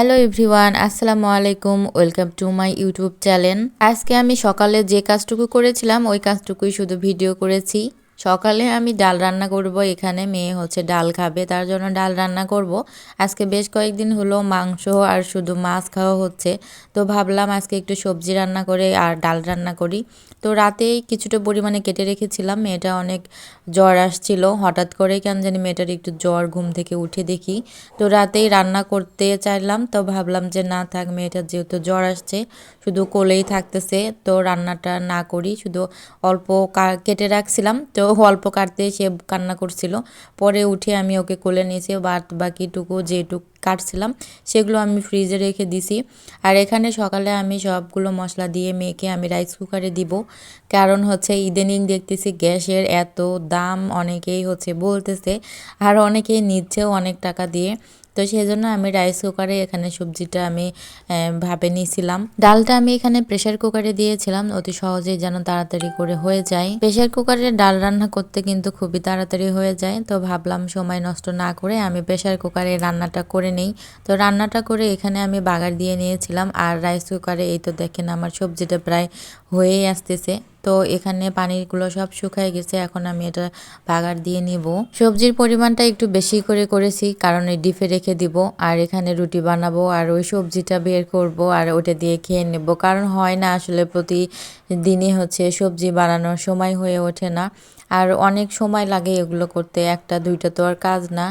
Hello everyone আসসালামু আলাইকুম welcome to my YouTube channel আজকে আমি সকালে যে কাজটুকু করেছিলাম, ওই কাজটুকুই শুধু ভিডিও করেছি। সকালে আমি ডাল রান্না করব, এখানে মেয়ে হচ্ছে ডাল খাবে, তার জন্য ডাল রান্না করব। আজকে বেশ কয়েকদিন হলো মাংস আর শুধু মাছ খাওয়া হচ্ছে, তো ভাবলাম আজকে একটু সবজি রান্না করে আর ডাল রান্না করি। তো রাতেই কিছুটা পরিমাণে কেটে রেখেছিলাম, মেয়েটা অনেক জ্বর আসছিল, হঠাৎ করে কেন জানি মেয়েটার একটু জ্বর ঘুম থেকে উঠে দেখি। তো রাতেই রান্না করতে চাইলাম, তো ভাবলাম যে না থাক, মেয়েটার যেহেতু জ্বর আসছে, শুধু কোলেই থাকতেছে, তো রান্নাটা না করি, শুধু অল্প কেটে রাখছিলাম, তো অল্প কাটতে সে কান্না করছিল। পরে উঠে আমি ওকে কোলে নিয়েছি, বাদ বাকিটুকু যেটুকু কাটছিলাম সেগুলো আমি ফ্রিজে রেখে দিছি। আর এখানে সকালে আমি সবগুলো মশলা দিয়ে মেখে আমি রাইস কুকারে দিব। কারণ হচ্ছে ইদানিং দেখতেছি গ্যাসের এত দাম, অনেকেই হচ্ছে বলতেছে, আর অনেকেই নিচ্ছেও অনেক টাকা দিয়ে। তো সেই জন্য আমি রাইস কুকারে এখানে সবজিটা আমি ভাবে নিয়েছিলাম। ডালটা আমি এখানে প্রেশার কুকারে দিয়েছিলাম, অতি সহজেই যেন তাড়াতাড়ি করে হয়ে যায়। প্রেশার কুকারে ডাল রান্না করতে কিন্তু খুবই তাড়াতাড়ি হয়ে যায়, তো ভাবলাম সময় নষ্ট না করে আমি প্রেশার কুকারে রান্নাটা করে নেই। তো রান্নাটা করে এখানে আমি বাগার দিয়ে নিয়েছিলাম, আর রাইস কুকারে এই তো দেখেন আমার সবজিটা প্রায় হয়েই আসতেছে। তো এখানে পানিগুলো সব শুকায় গেছে, এখন আমি এটা বাগার দিয়ে নিব। সবজির পরিমাণটা একটু বেশি করে করেছি, কারণ এই ডিপে রেখে দিব, আর এখানে রুটি বানাবো, আর ওই সবজিটা বের করব, আর ওটা দিয়ে খেয়ে নেব। কারণ হয় না আসলে প্রতি দিনই হচ্ছে সবজি বানানোর সময় হয়ে ওঠে না, আর অনেক সময় লাগে এগুলো করতে, একটা দুইটা তো আর কাজ না।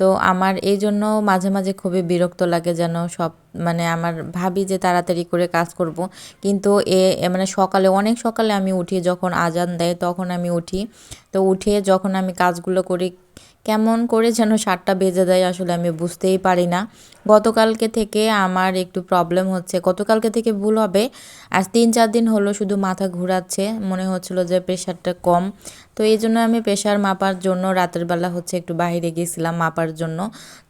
তো আমার এই জন্য মাঝে মাঝে খুবই বিরক্ত লাগে যেন সব মানে আমার ভাবি যে তাড়াতাড়ি করে কাজ করব। কিন্তু এ মানে সকালে, অনেক সকালে আমি উঠি যখন আজান দেয় তখন আমি উঠি। তো উঠে যখন আমি কাজগুলো করি, কেমন করে যেন সাতটা বেজে দেয় আসলে আমি বুঝতেই পারি না। গতকালকে থেকে আমার একটু প্রবলেম হচ্ছে। গতকালকে থেকে ভুল হবে। আজ তিন, চার দিন হলো শুধু মাথা ঘুরাচ্ছে। মনে হচ্ছিল যে প্রেশারটা কম। তো এই জন্য আমি প্রেশার মাপার জন্য রাতের বেলা হচ্ছে একটু বাইরে গেছিলাম মাপার জন্য।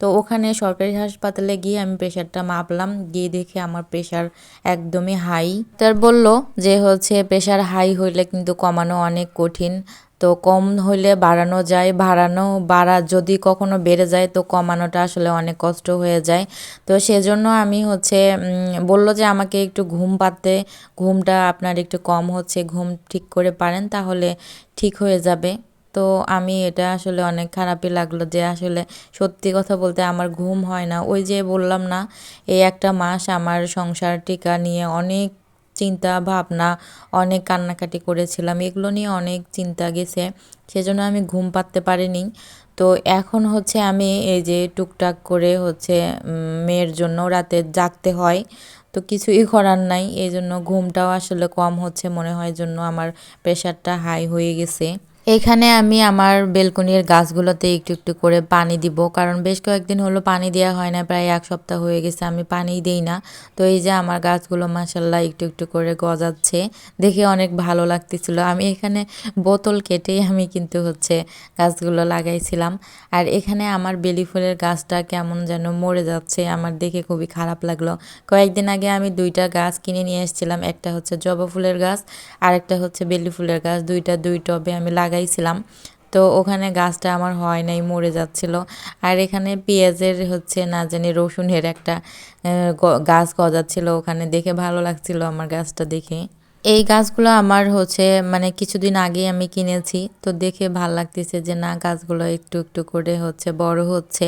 তো ওখানে সরকারি হাসপাতালে গিয়ে আমি প্রেশারটা মাপলাম গিয়ে দেখে আমার প্রেশার একদমই হাই তার বলল যে, হচ্ছে প্রেশার হাই হইলে কিন্তু কমানো অনেক কঠিন। তো কম হইলে বাড়ানো যায়, বাড়ানো, বাড়া যদি কখনো বেড়ে যায়, তো কমানোটা আসলে অনেক কষ্ট হয়ে যায়। তো সেজন্য আমি হচ্ছে বলল যে, আমাকে একটু ঘুম পাতে, ঘুমটা আপনার একটু কম হচ্ছে, ঘুম ঠিক করে পারেন, তাহলে ঠিক হয়ে যাবে। তো আমি এটা আসলে অনেক খারাপই লাগল যে আসলে সত্যি কথা বলতে আমার ঘুম হয় না। ওই যে বললাম না, এই একটা মাস আমার সংসার টিকা নিয়ে অনেক চিন্তা ভাবনা, অনেক কান্নাকাটি করেছিলাম। এগুলো নিয়ে অনেক চিন্তা গেছে, সেজন্য আমি ঘুম পাততে পারিনি। তো এখন হচ্ছে আমি এই যে টুকটাক করে হচ্ছে মেয়ের জন্য রাতে জাগতে হয়, তো কিছুই করার নাই। এই জন্য ঘুমটাও আসলে কম হচ্ছে মনে হয় জন্য আমার প্রেশারটা হাই হয়ে গেছে। এখানে আমি আমার বেলকনির গাছগুলোতে একটু একটু করে পানি দিব, কারণ বেশ কয়েকদিন হলো পানি দেওয়া হয় না, প্রায় এক সপ্তাহ হয়ে গেছে আমি পানি দিই না। তো এই যে আমার গাছগুলো মাসাল্লাহ একটু একটু করে গজাচ্ছে, দেখে অনেক ভালো লাগতেছিল। আমি এখানে বোতল কেটেই আমি কিন্তু হচ্ছে গাছগুলো লাগাইছিলাম। আর এখানে আমার বেলি ফুলের গাছটা কেমন যেন মরে যাচ্ছে, আমার দেখে খুবই খারাপ লাগল। কয়েকদিন আগে আমি দুইটা গাছ কিনে নিয়ে এসেছিলাম, একটা হচ্ছে জবা ফুলের গাছ আর একটা হচ্ছে বেলি ফুলের গাছ, দুইটা দুই টবে আমি লাগাই লাগাইছিলাম। তো ওখানে গাছটা আমার হয় নাই, মরে যাচ্ছিল। আর এখানে পেঁয়াজের হচ্ছে না জানি রসুনের একটা গাছ গজাচ্ছিল ওখানে। দেখে ভালো লাগছিল আমার গাছটা দেখে। এই গাছগুলো আমার হচ্ছে মানে কিছুদিন আগে আমি কিনেছি। তো দেখে ভালো লাগতেছে যে না, গাছগুলো একটু একটু করে হচ্ছে বড় হচ্ছে।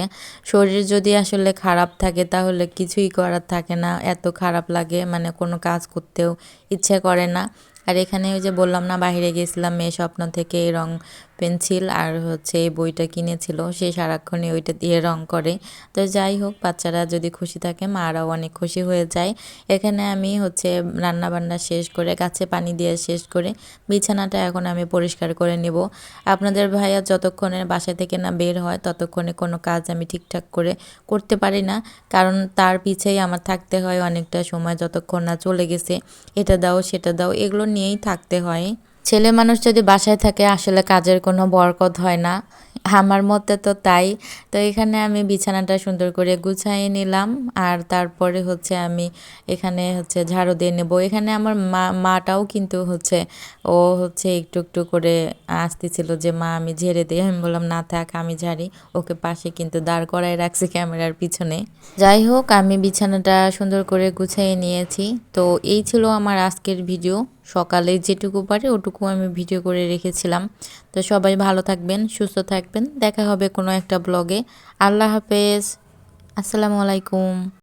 শরীর যদি আসলে খারাপ থাকে তাহলে কিছুই করার থাকে না। এত খারাপ লাগে মানে কোনো কাজ করতেও ইচ্ছে করে না। আর এখানে ওই যে বললাম না, বাইরে গেছিলাম মেয়ে স্বপ্ন থেকে রং পেন্সিল আর হচ্ছে এই বইটা কিনেছিল। সে সারাক্ষণই ওইটা দিয়ে রং করে। তো যাই হোক, বাচ্চারা যদি খুশি থাকে, মারাও অনেক খুশি হয়ে যায়। এখানে আমি হচ্ছে রান্না বান্না শেষ করে, গাছে পানি দিয়ে শেষ করে বিছানাটা এখন আমি পরিষ্কার করে নেব। আপনাদের ভাইয়া যতক্ষণে বাসা থেকে না বের হয়, ততক্ষণে কোনো কাজ আমি ঠিকঠাক করে করতে পারি না। কারণ তার পিছেই আমার থাকতে হয় অনেকটা সময়, যতক্ষণ না চলে গেছে। এটা দাও, সেটা দাও, এগুলো নিয়েই থাকতে হয়। ছেলে মানুষ যদি বাসায় থাকে, আসলে কাজের কোনো বরকত হয় না। আমার মতে তো তাই। তো এখানে আমি বিছানাটা সুন্দর করে গুছাই নিলাম। আর তারপরে হচ্ছে আমি এখানে হচ্ছে ঝাড়ু দিয়ে নেব। এখানে আমার মা, মাটাও কিন্তু হচ্ছে, ও হচ্ছে একটু একটু করে আসতেছিল যে, মা, আমি ঝেড়ে দিই। আমি বললাম, না থাক, আমি ঝাড়ি। ওকে পাশে কিন্তু দাঁড় করায় রাখছি ক্যামেরার পিছনে। যাই হোক, আমি বিছানাটা সুন্দর করে গুছিয়ে নিয়েছি। তো এই ছিল আমার আজকের ভিডিও। সকালে যেটুকু পারে ওটুকু আমি ভিডিও করে রেখেছিলাম। তো সবাই ভালো থাকবেন, সুস্থ থাকবেন। দেখা হবে কোনো একটা ব্লগে। আল্লাহ হাফেজ। আসসালামু আলাইকুম।